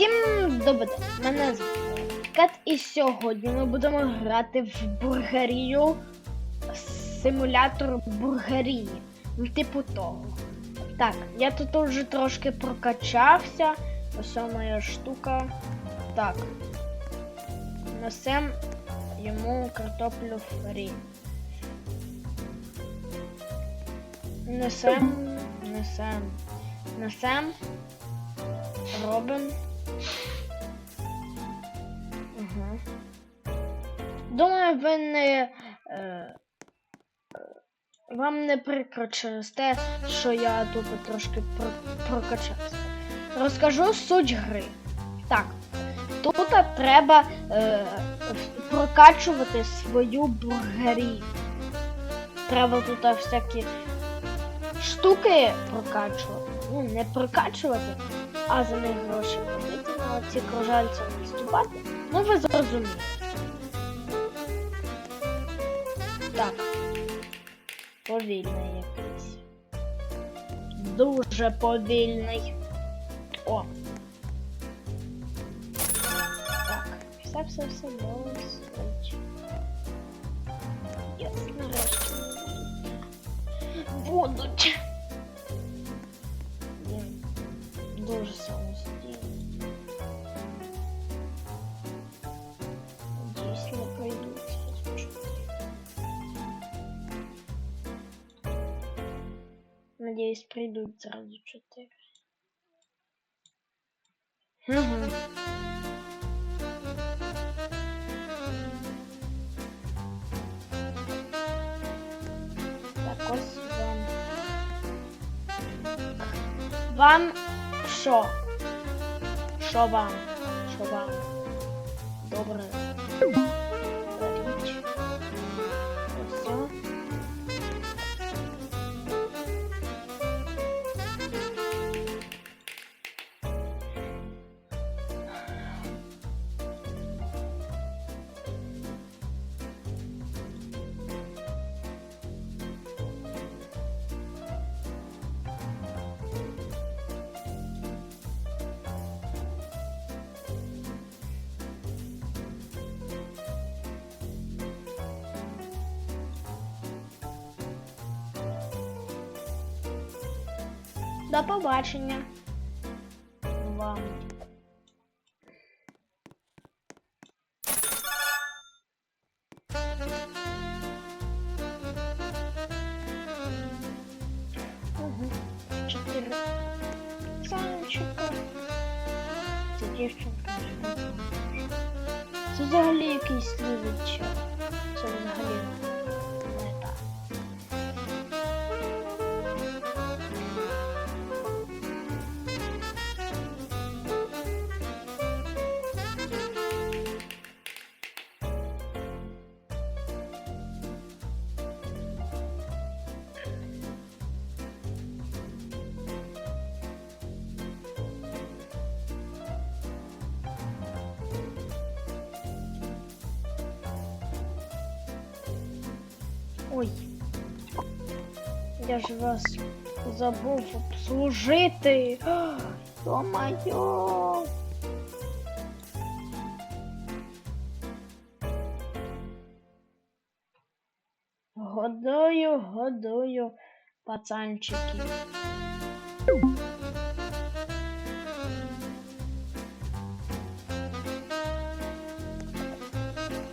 Всім добре, мене звати і сьогодні ми будемо грати в бургерію симулятор бургерії. Типу того. Так, я тут вже трошки прокачався. Ось моя штука. Так. Несем йому картоплю фрі. Несем, несем, несем. Робимо. Угу. Думаю, ви не. Е, вам не прикро через те, що я тут трошки про, прокачався. Розкажу суть гри. Так, тут треба е, прокачувати свою бургерію. Треба тут всякі штуки прокачувати. Ну, не прокачувати, а за них гроші ці кружальці наступати. Ну ви зрозумієте. Так. Повільний якийсь. Дуже повільний. О. Так, все, все, все, досить. Єс, нарешті. Будуть. Надеюсь, придут сразу четыре. Угу. Так, ось вам. Вам що? Що вам? Що вам? Добре. До побачення. Вам. Це дівчинка. Це взагалі якийсь слівичок. Це взагалі Ой. Я ж вас забув обслужити. Йо-моє. Годую, годую пацанчики.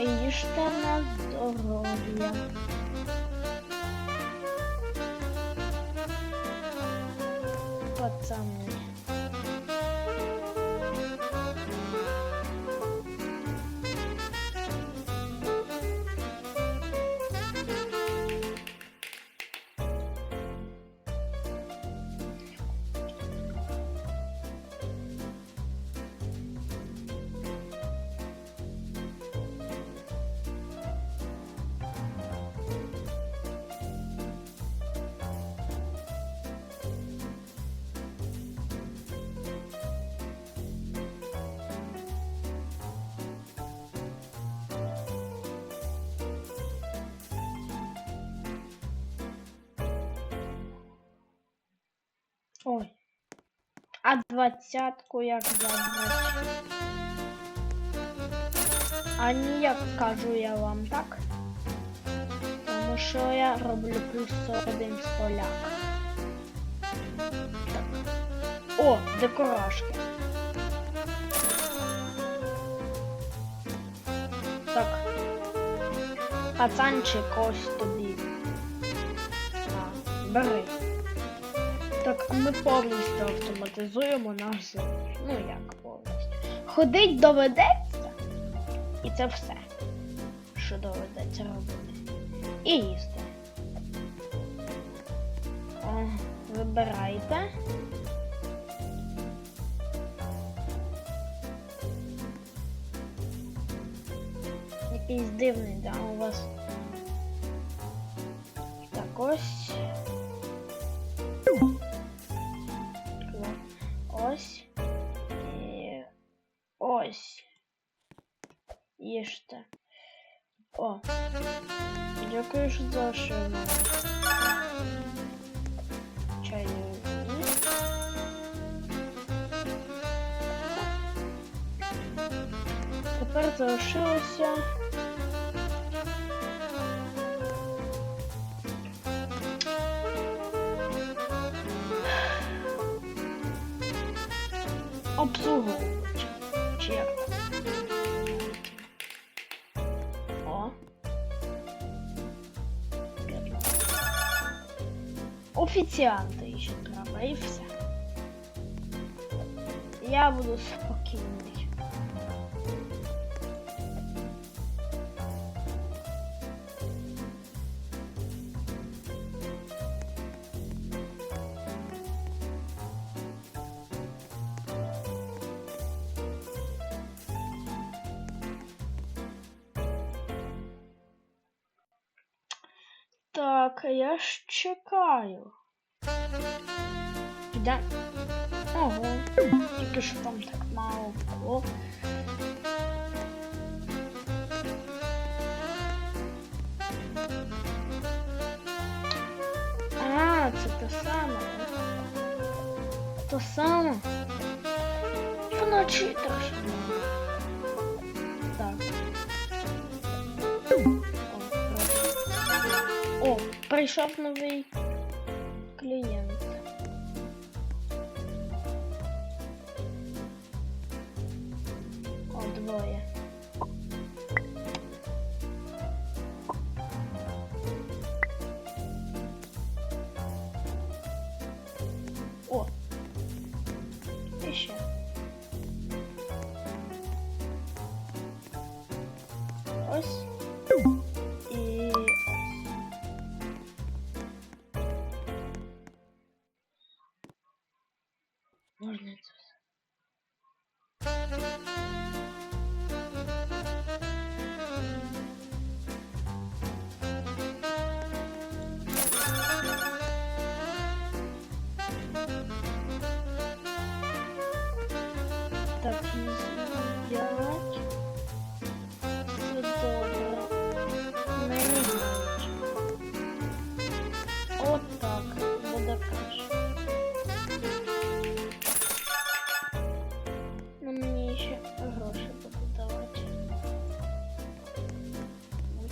Їжте на здоров'я. А двадцятку як забрати? А ніяк кажу я вам, так? Тому що я роблю плюс один з поляка. О, декорашки. Так. Пацанчик, ось тобі. Бери. Так, ми повністю автоматизуємо наш. Ну як повністю. Ходить доведеться. І це все, що доведеться робити. І їсти. О, вибирайте. Якийсь дивний, да, у вас. Обслуговувач. Чи як там? О. Офіціанти ще треба і все. Я буду спокійний. Так, я ж чекаю. Піде. Ого, тільки що там так мало було. А, це те саме. То саме. Вночі. Так. Прийшов новий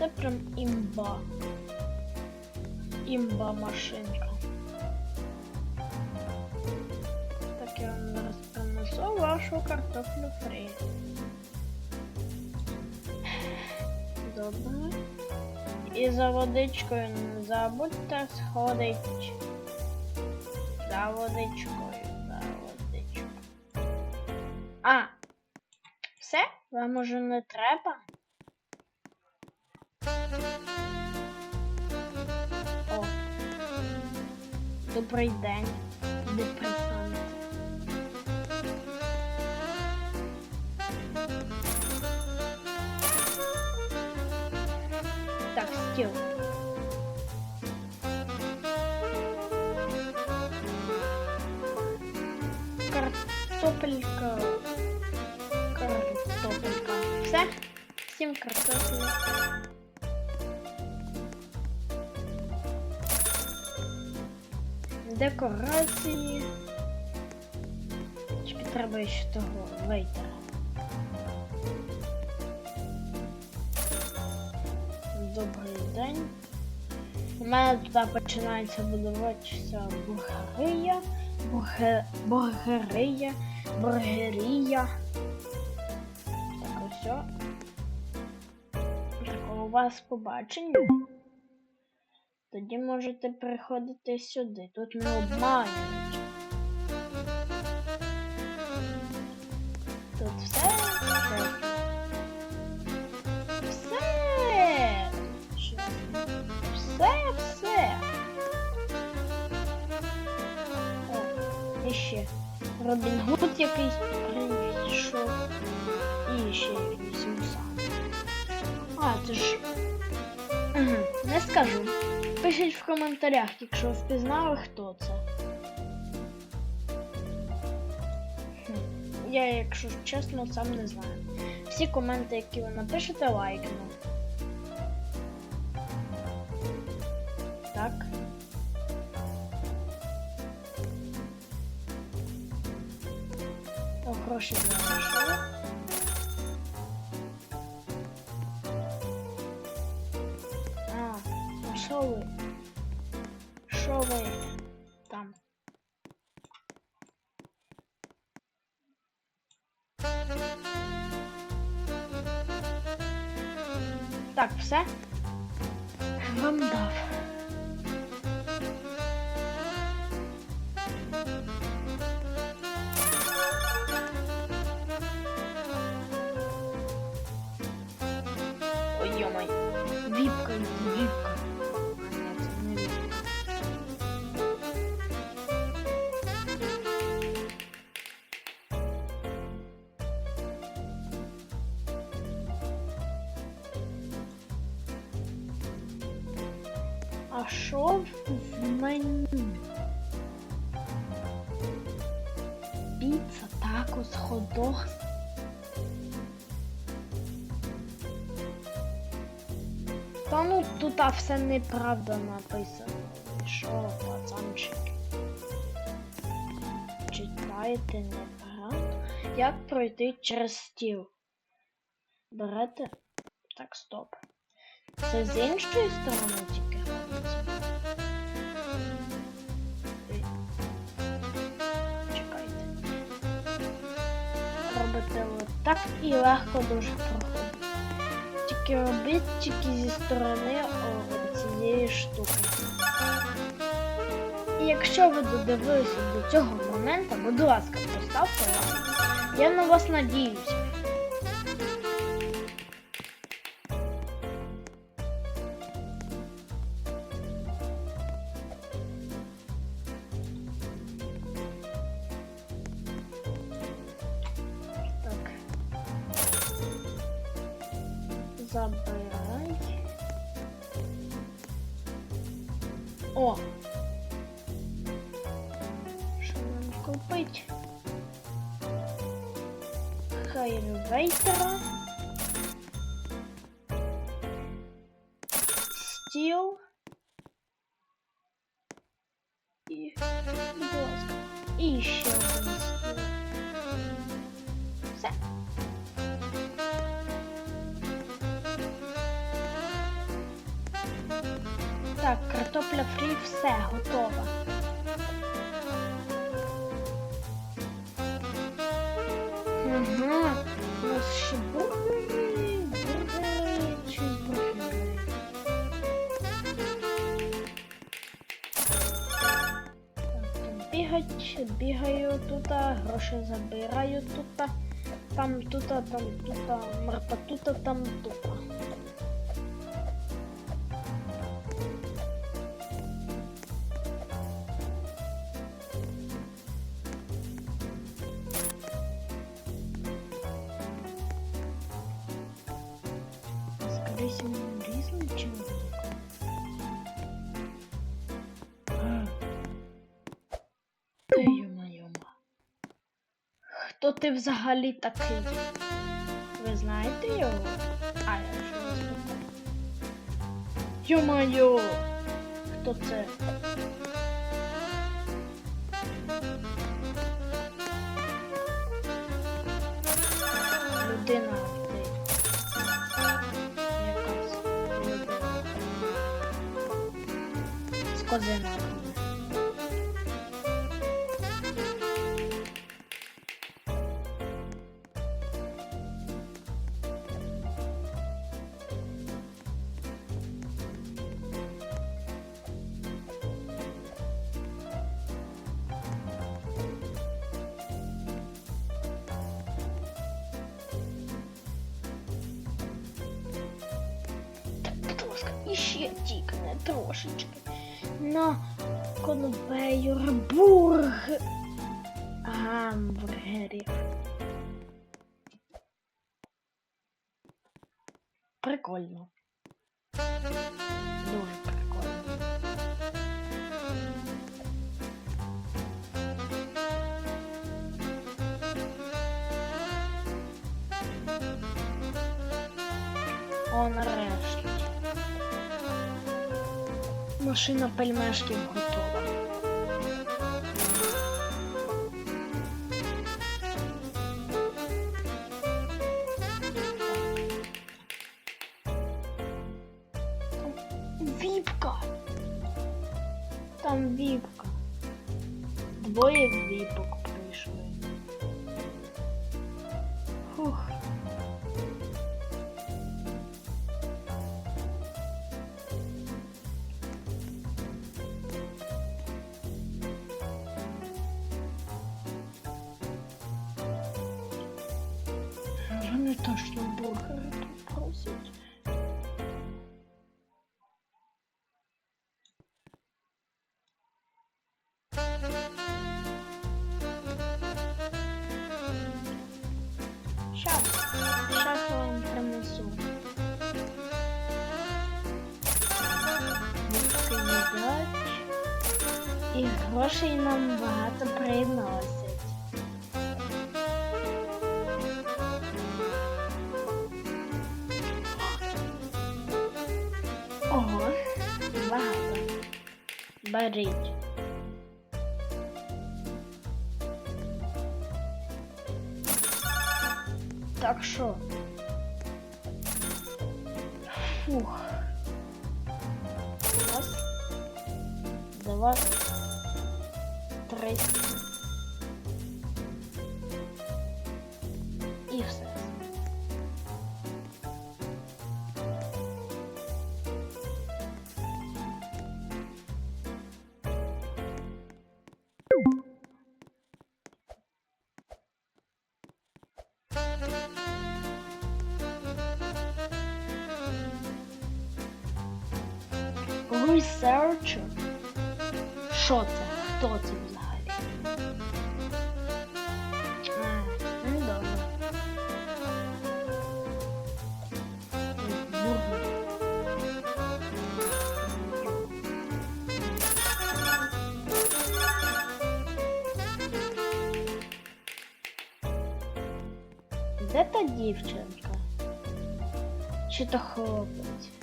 Це прям імба. Імба машинка. Так я вам зараз принесу вашу картоплю фрі. Добре. І за водичкою не забудьте сходити. За водичкою, за водичкою. А! Все? Вам уже не треба? Добрий день, депресант. Так, стіл. Картопелька. Картопелька. Все? Всім картопелька. Декорації. Чи треба ще того вейтера. Добрий день. У мене тут починається будуватися бургерія, бурге, бургерія, бургерія. Так, ось. У вас побачення? Тоді можете приходити сюди. Тут не обманюють. Тут все. Все. Все, все. О, і. Робін Гуд якийсь прийшов. І ще якийсь мусан. А, це ж. Не скажу. Пишіть в коментарях, якщо впізнали, хто це. Я, якщо чесно, сам не знаю. Всі коменти, які ви напишете, лайкну. Так. О, гроші знайшли. Так, все? Вам дав. Ой, ё-моё. Випка, в меню? Піца, такос, хот-дог. Та ну тут все неправда написано. Що, пацанчики? Читаєте неправду? Як пройти через стіл? Берете. Так, стоп. Це з іншої сторони Отак і легко дуже проходить. Тільки робіть тільки зі сторони цієї штуки. І якщо ви додивилися до цього моменту, будь ласка, поставте лайк. Я на вас надіюся. Стіл. І, будь ласка, ще. Так, картопля фрі, все, готово. Бігаю тут, гроші забираю тут, там тут, там тут, марпа тут, там тут. Ти взагалі такий? Ви знаєте його? А, я що не спитаю. Йо-моє! Хто це? людина. Якась людина. З козинаками. Прикольно. Дуже прикольно. О, нарешті. Машина пельмешків готова. リーポコ。І грошей нам багато приносять. Ого, багато. Беріть. Так що? Фух. Раз. Два. Researcher? Що це? Хто це взагалі? А, ну. Де та дівчинка? Чи то хлопець?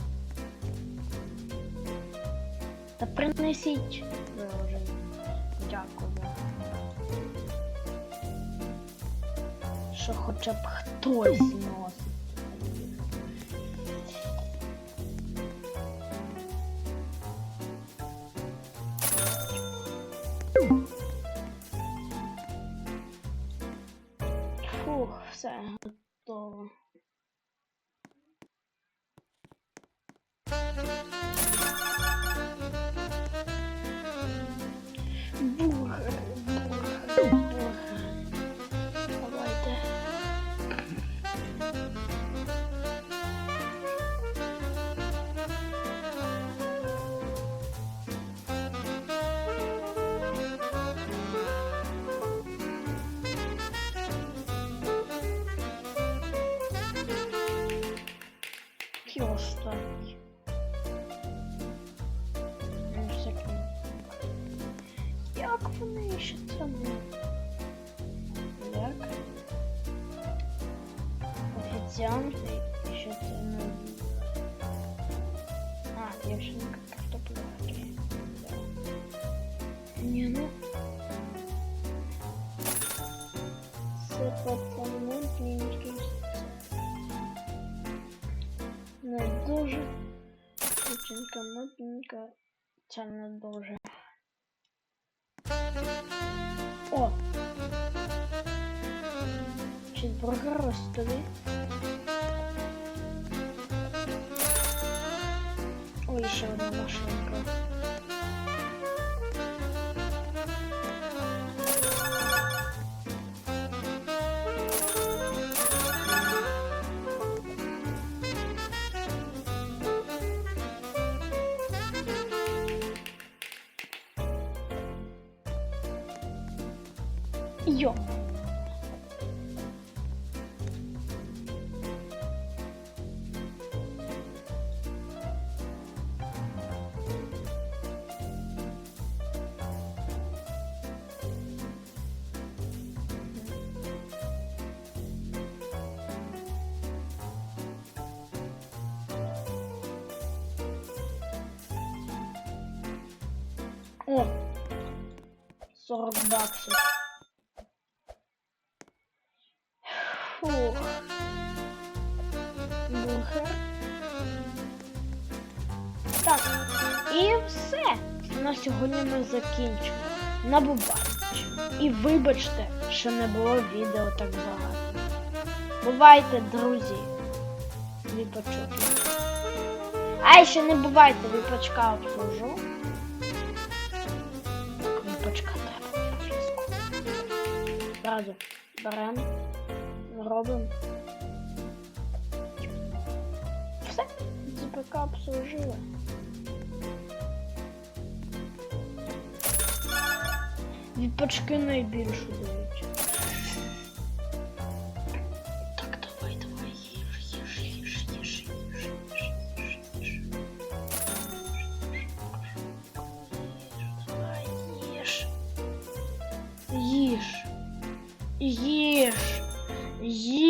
Та принесіть вже. Дякую. Що хоча б хтось носить. затянутый. Еще остальное. А, я все как-то плохо. Не, ну. С пацаном мне не Но тоже. Ну Очень модненько. Тянет тоже. О! Сейчас бургер растает. виїжджає на наш якраз. 40 баксов. Фух. Бухер. Так, і все. На сьогодні ми закінчимо. На бубач. І вибачте, що не було відео так багато. Бувайте, друзі. Віпачок. А ще не бувайте, віпачка обслужу паличка треба. Зразу беремо, робимо. Все, ДПК обслужили. Від пачки найбільшу даю. Їж. Їж.